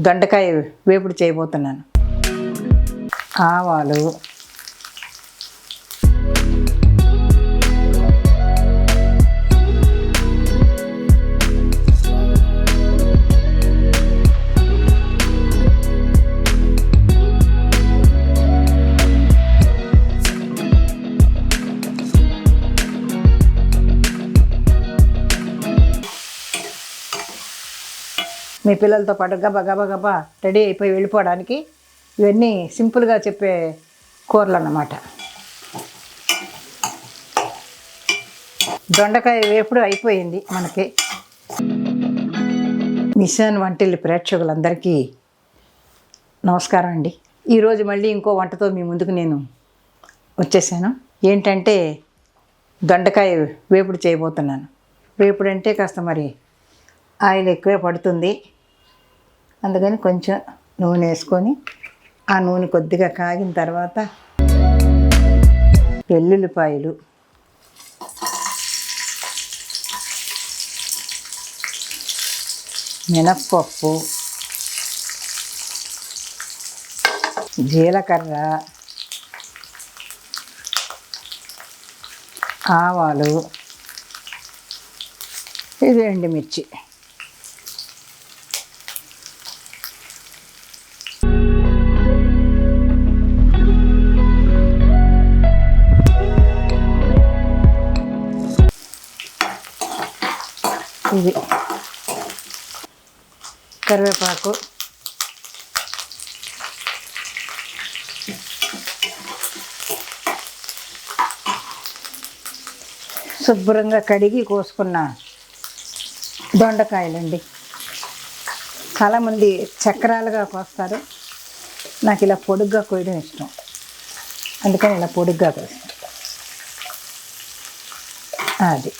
దొండకాయ వేపుడు చేయబోతున్నాను. ఆవాలు మీ పిల్లలతో పాటు గబా గబా గబా రెడీ అయిపోయి వెళ్ళిపోవడానికి ఇవన్నీ సింపుల్గా చెప్పే కూరలు అన్నమాట దొండకాయ వేపుడు అయిపోయింది మనకి. మిషన్ వంటిల్లి ప్రేక్షకులందరికీ నమస్కారం అండి. ఈరోజు మళ్ళీ ఇంకో వంటతో మీ ముందుకు నేను వచ్చేసాను. ఏంటంటే దొండకాయ వేపుడు చేయబోతున్నాను. వేపుడు అంటే కాస్త మరి ఆయిల్ ఎక్కువే పడుతుంది. అందుకని కొంచెం నూనె వేసుకొని ఆ నూనె కొద్దిగా కాగిన తర్వాత వెల్లుల్లిపాయలు మినప్పప్పు జీలకర్ర ఆవాలు ఇది ఎండుమిర్చి ఇది కరివేపాకు. శుభ్రంగా కడిగి కోసుకున్న దొండకాయలండి. చాలామంది చక్రాలుగా కోస్తారు. నాకు ఇలా పొడుగ్గా కోయడం ఇష్టం. అందుకని ఇలా పొడుగ్గా కోస్తాను. అది.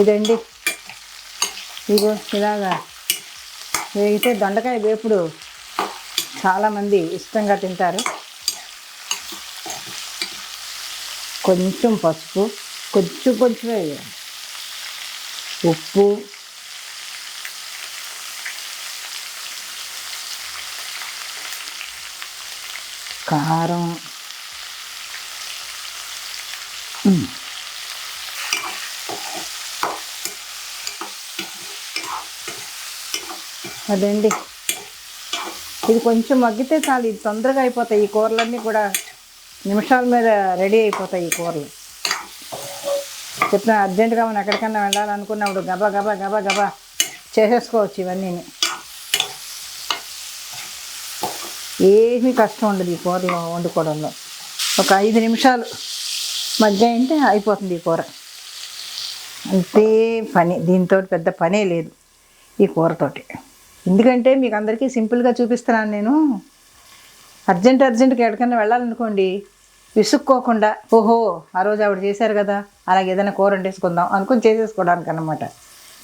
ఇదండి. ఇగో ఇలాగా వేగితే దొండకాయ వేపుడు చాలామంది ఇష్టంగా తింటారు. కొంచెం పసుపు కొంచెం కొంచెం వేయాలి. ఉప్పు కారం అదండి. ఇది కొంచెం మగ్గితే చాలు ఇది తొందరగా అయిపోతాయి ఈ కూరలన్నీ కూడా. నిమిషాల మీద రెడీ అయిపోతాయి ఈ కూరలు. చెప్పిన అర్జెంటుగా మనం ఎక్కడికన్నా వెళ్ళాలనుకున్నప్పుడు గబా గబా గబా గబా చేసేసుకోవచ్చు ఇవన్నీ ఏమీ కష్టం ఉండదు ఈ కూరలో వండుకోవడంలో. ఒక ఐదు నిమిషాలు మధ్య అంటే అయిపోతుంది ఈ కూర. అంతే పని. దీంతో పెద్ద పనే లేదు ఈ కూరతోటి. ఎందుకంటే మీకు అందరికీ సింపుల్గా చూపిస్తున్నాను నేను. అర్జెంట్ అర్జెంట్గా ఎక్కడికైనా వెళ్ళాలనుకోండి విసుక్కోకుండా ఓహో ఆ రోజు ఆవిడ చేశారు కదా అలాగే ఏదైనా కూర వండేసుకుందాం అనుకుని చేసేసుకోవడానికి అనమాట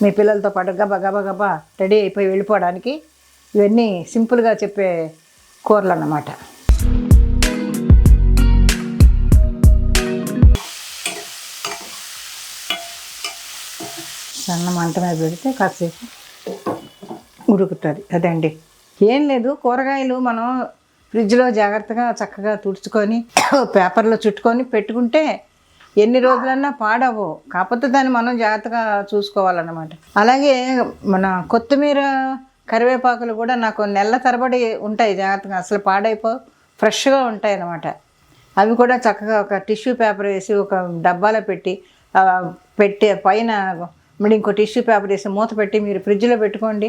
మీ పిల్లలతో పాటు గబా గబా గబా రెడీ అయిపోయి వెళ్ళిపోవడానికి ఇవన్నీ సింపుల్గా చెప్పే కూరలు అన్నమాట సన్న మంట మీద పెడితే కాసేపు ఉడుకుతుంది అదండి. ఏం లేదు కూరగాయలు మనం ఫ్రిడ్జ్లో జాగ్రత్తగా చక్కగా తుడుచుకొని పేపర్లో చుట్టుకొని పెట్టుకుంటే ఎన్ని రోజులన్నా పాడవు. కాకపోతే దాన్ని మనం జాగ్రత్తగా చూసుకోవాలన్నమాట. అలాగే మన కొత్తిమీర కరివేపాకులు కూడా నాకు నెల తరబడి ఉంటాయి జాగ్రత్తగా. అసలు పాడైపో ఫ్రెష్గా ఉంటాయి అన్నమాట అవి కూడా చక్కగా ఒక టిష్యూ పేపర్ వేసి ఒక డబ్బాలో పెట్టి పెట్టే పెట్టి పైన మళ్ళీ ఇంకో టిష్యూ పేపర్ వేసి మూత పెట్టి మీరు ఫ్రిడ్జ్లో పెట్టుకోండి.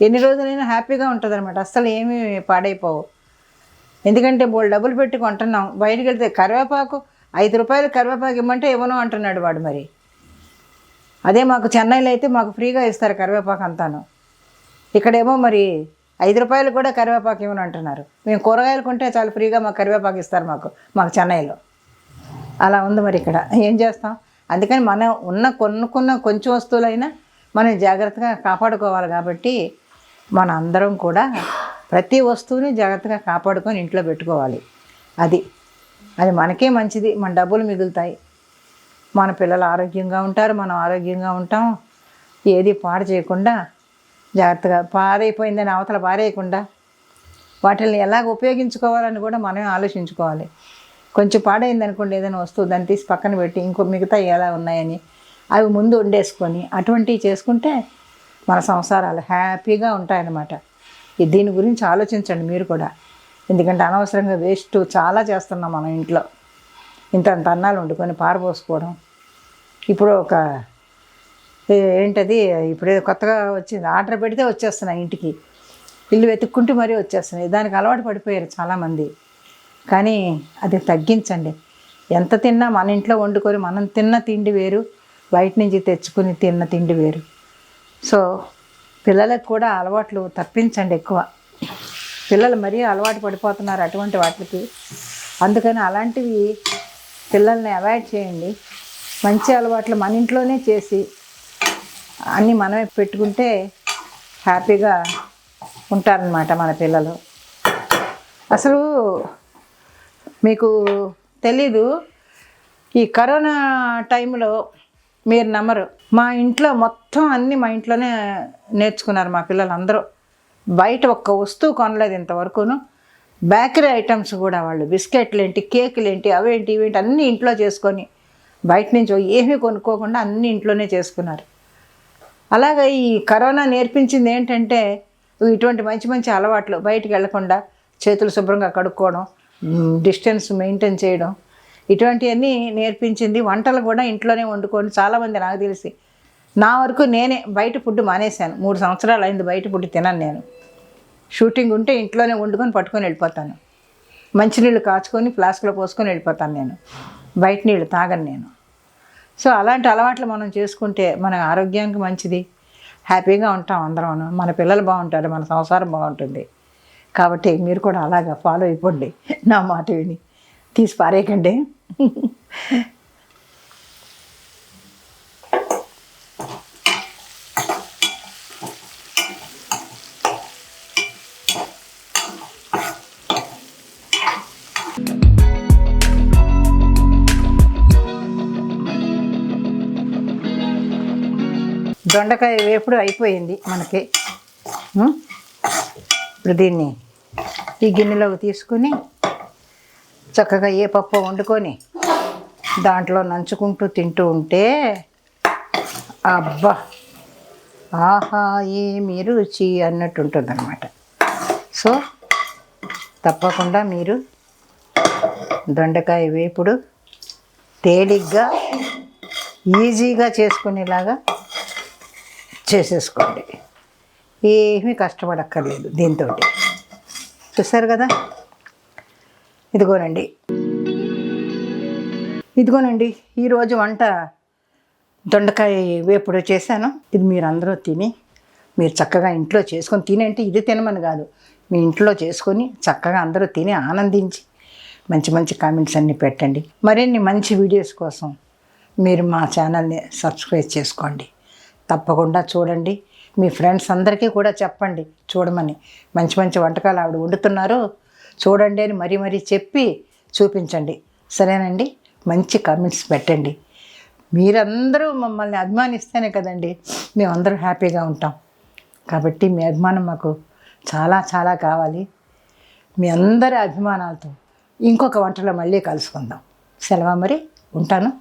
ఎన్ని రోజులైనా హ్యాపీగా ఉంటుంది అనమాట అస్సలు ఏమీ పాడైపోవు. ఎందుకంటే బోల్ డబ్బులు పెట్టి కొంటున్నాం. బయటికి వెళ్తే కరివేపాకు ఐదు రూపాయలు కరివేపాకు ఇమ్మంటే ఇవ్వను అంటున్నాడు వాడు మరి. అదే మాకు చెన్నైలో అయితే మాకు ఫ్రీగా ఇస్తారు కరివేపాకు అంతాను. ఇక్కడేమో మరి ఐదు రూపాయలు కూడా కరివేపాకు ఇవ్వను అంటున్నారు. మేము కూరగాయలు కొంటే చాలా ఫ్రీగా మాకు కరివేపాకు ఇస్తారు మాకు మాకు చెన్నైలో. అలా ఉంది మరి ఇక్కడ. ఏం చేస్తాం? అందుకని మనం ఉన్న కొనుక్కున్న కొంచెం వస్తువులైనా మనం జాగ్రత్తగా కాపాడుకోవాలి కాబట్టి మన అందరం కూడా ప్రతి వస్తువుని జాగ్రత్తగా కాపాడుకొని ఇంట్లో పెట్టుకోవాలి. అది. అది మనకే మంచిది. మన డబ్బులు మిగులుతాయి. మన పిల్లలు ఆరోగ్యంగా ఉంటారు. మనం ఆరోగ్యంగా ఉంటాం. ఏది పాడు చేయకుండా జాగ్రత్తగా పాడైపోయిందని అవతల పారేయకుండా వాటిని ఎలాగ ఉపయోగించుకోవాలని కూడా మనమే ఆలోచించుకోవాలి. కొంచెం పాడైంది అనుకోండి ఏదైనా వస్తువు దాన్ని తీసి పక్కన పెట్టి ఇంకో మిగతా ఎలా ఉన్నాయని అవి ముందు వండేసుకొని అటువంటివి చేసుకుంటే మన సంసారాలు హ్యాపీగా ఉంటాయన్నమాట. దీని గురించి ఆలోచించండి మీరు కూడా. ఎందుకంటే అనవసరంగా వేస్ట్ చాలా చేస్తున్నాం మనం ఇంట్లో. ఇంత అంత అన్నాలు వండుకొని పారబోసుకోవడం. ఇప్పుడు ఒక ఏంటది? ఇప్పుడే కొత్తగా వచ్చింది. ఆర్డర్ పెడితే వచ్చేస్తున్నాయి ఇంటికి. ఇల్లు వెతుక్కుంటూ మరీ వచ్చేస్తున్నాయి. దానికి అలవాటు పడిపోయారు చాలామంది. కానీ అది తగ్గించండి. ఎంత తిన్నా మన ఇంట్లో వండుకొని మనం తిన్న తిండి వేరు. బయట నుంచి తెచ్చుకుని తిన్న తిండి వేరు. సో పిల్లలకు కూడా అలవాట్లు తప్పించండి ఎక్కువ. పిల్లలు మరీ అలవాటు పడిపోతున్నారు అటువంటి వాటికి. అందుకని అలాంటివి పిల్లల్ని అవాయిడ్ చేయండి. మంచి అలవాట్లు మన ఇంట్లోనే చేసి అన్నీ మనమే పెట్టుకుంటే హ్యాపీగా ఉంటారనమాట మన పిల్లలు. అసలు మీకు తెలీదు ఈ కరోనా టైంలో మీరు నమ్మరు. మా ఇంట్లో మొత్తం అన్నీ మా ఇంట్లోనే నేర్చుకున్నారు మా పిల్లలందరూ. బయట ఒక్క వస్తువు కొనలేదు ఇంతవరకును. బేకరీ ఐటమ్స్ కూడా వాళ్ళు బిస్కెట్లు ఏంటి కేకులు ఏంటి అవేంటి ఇవేంటి అన్నీ ఇంట్లో చేసుకొని బయట నుంచి ఏమీ కొనుక్కోకుండా అన్నీ ఇంట్లోనే చేసుకున్నారు. అలాగే ఈ కరోనా నేర్పించింది ఏంటంటే ఇటువంటి మంచి మంచి అలవాట్లు బయటికి వెళ్ళకుండా చేతులు శుభ్రంగా కడుక్కోవడం డిస్టెన్స్ మెయింటైన్ చేయడం ఇటువంటివన్నీ నేర్పించింది. వంటలు కూడా ఇంట్లోనే వండుకొని చాలామంది నాకు తెలిసి నా వరకు నేనే బయట ఫుడ్ మానేశాను. మూడు సంవత్సరాలు అయింది బయట ఫుడ్ తినను నేను. షూటింగ్ ఉంటే ఇంట్లోనే వండుకొని పట్టుకొని వెళ్ళిపోతాను. మంచినీళ్ళు కాచుకొని ఫ్లాస్క్లో పోసుకొని వెళ్ళిపోతాను నేను. బయట నీళ్ళు తాగను నేను. సో అలాంటి అలవాట్లు మనం చేసుకుంటే మన ఆరోగ్యానికి మంచిది. హ్యాపీగా ఉంటాం అందరం మన పిల్లలు బాగుంటారు మన సంసారం బాగుంటుంది. కాబట్టి మీరు కూడా అలాగా ఫాలో అయిపోండి. నా మాట విని. తీసి పారేయకండి. దొండకాయ వేపుడు అయిపోయింది మనకి. ఇప్పుడు దీన్ని ఈ గిన్నెలోకి తీసుకుని చక్కగా ఏ పప్పు వండుకొని దాంట్లో నంచుకుంటూ తింటూ ఉంటే అబ్బా! ఆహా ఏమి రుచి అన్నట్టు ఉంటుందన్నమాట సో తప్పకుండా మీరు దొండకాయ వేపుడు తేలిగ్గా ఈజీగా చేసుకునేలాగా చేసేసుకోండి. ఏమీ కష్టపడక్కర్లేదు దీంతో చూసారు కదా? ఇదిగోనండి. ఇదిగోనండి ఈరోజు వంట దొండకాయ వేపుడు చేశాను. ఇది మీరు అందరూ తిని మీరు చక్కగా ఇంట్లో చేసుకొని తినంటే ఇది తినమని కాదు. మీ ఇంట్లో చేసుకొని చక్కగా అందరూ తిని ఆనందించి మంచి మంచి కామెంట్స్ అన్నీ పెట్టండి. మరిన్ని మంచి వీడియోస్ కోసం మీరు మా ఛానల్ని సబ్స్క్రైబ్ చేసుకోండి. తప్పకుండా చూడండి. మీ ఫ్రెండ్స్ అందరికీ కూడా చెప్పండి. చూడమని. మంచి మంచి వంటకాలు ఆవిడ వండుతున్నారు. చూడండి అని మరీ మరీ చెప్పి చూపించండి. సరేనండి? మంచి కామెంట్స్ పెట్టండి. మీరందరూ మమ్మల్ని అభిమానిస్తేనే కదండి మేమందరూ హ్యాపీగా ఉంటాం. కాబట్టి మీ అభిమానం మాకు చాలా చాలా కావాలి. మీ అందరి అభిమానాలతో ఇంకొక వంటలో మళ్ళీ కలుసుకుందాం. సెలవు మరి? ఉంటాను.